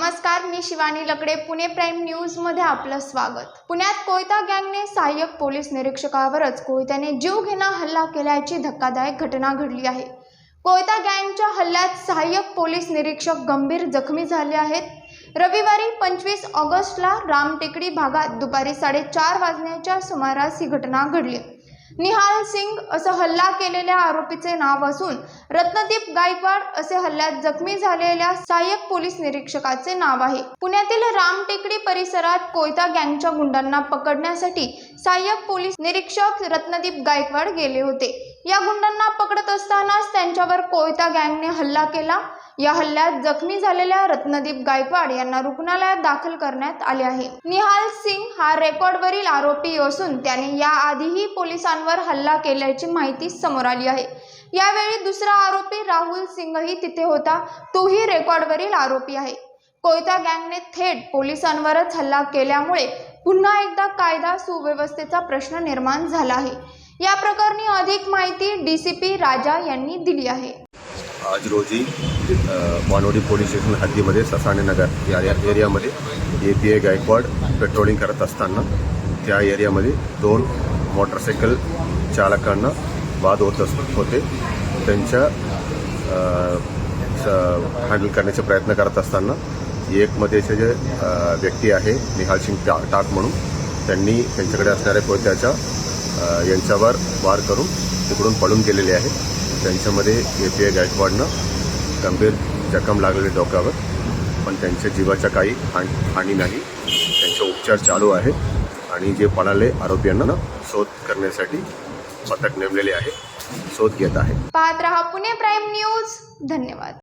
नमस्कार मी शिवानी लकडे पुणे प्राईम न्यूजमध्ये आपलं स्वागत. पुण्यात कोयता गँगने सहाय्यक पोलीस निरीक्षकावरच कोयत्याने जीवघेणा हल्ला केल्याची धक्कादायक घटना घडली आहे. कोयता गँगच्या हल्ल्यात सहाय्यक पोलीस निरीक्षक गंभीर जखमी झाले आहेत. रविवारी पंचवीस ऑगस्टला रामटेकडी भागात दुपारी साडेचार वाजण्याच्या सुमारास ही घटना घडली. निहाल सिंग असं हल्ला केलेल्या आरोपीचे नाव असून रत्नदीप गायकवाड असे हल्ल्यात जखमी झालेल्या सहाय्यक पोलीस निरीक्षकाचे नाव आहे. पुण्यातील रामटेकडी परिसरात कोयता गँगच्या गुंडांना पकडण्यासाठी सहाय्यक पोलीस निरीक्षक रत्नदीप गायकवाड गेले होते. या गुंडांना पकडत असतानाच त्यांच्यावर कोयता गँगने हल्ला केला. या हल्ल्यात जखमी झालेल्या रत्नदीप गायकवाड यांना रुग्णालयात दाखल करण्यात आले आहे. निहाल सिंग हा रेकॉर्डवरील आरोपी असून त्याने याआधीही पोलिसांवर हल्ला केल्याची माहिती समोर आली आहे. यावेळी दुसरा आरोपी राहुल सिंगही तिथे होता. तोही रेकॉर्डवरील आरोपी आहे. कोयता गँगने थेट पोलिसांवरच हल्ला केल्यामुळे पुन्हा एकदा कायदा सुव्यवस्थेचा प्रश्न निर्माण झाला आहे. या प्रकरणी अधिक माहिती डीसीपी राजा यांनी दिली आहे. आज रोजी अ, पोलीस स्टेशन हद्दीमध्ये ससाणे नगर या एरियामध्ये A P A Gaikwad patrolling करत असताना त्या एरियामध्ये दोन मोटरसायकल चालकांना वाद होत अस होते. त्यांच्या हँडल करण्याचा प्रयत्न करत असताना एकमध्येचे जे व्यक्ती आहे निहाल सिंग टा टाक म्हणून त्यांनी त्यांच्याकडे असणाऱ्या कोयत्याच्या यांच्यावर वार करून तिकडून पळून गेलेले आहे त्यांच्यामध्ये ए पी आय गायकवाडनं गंभीर जखम लागलेली डोक्यावर पण त्यांच्या जीवाच्या काही हान हानी नाही. त्यांचे उपचार चालू आहे आणि जे पळाले आरोपींना शोध करण्यासाठी पथक नेमलेले आहे शोध घेत आहे. पाहत रहा पुणे प्राईम न्यूज. धन्यवाद.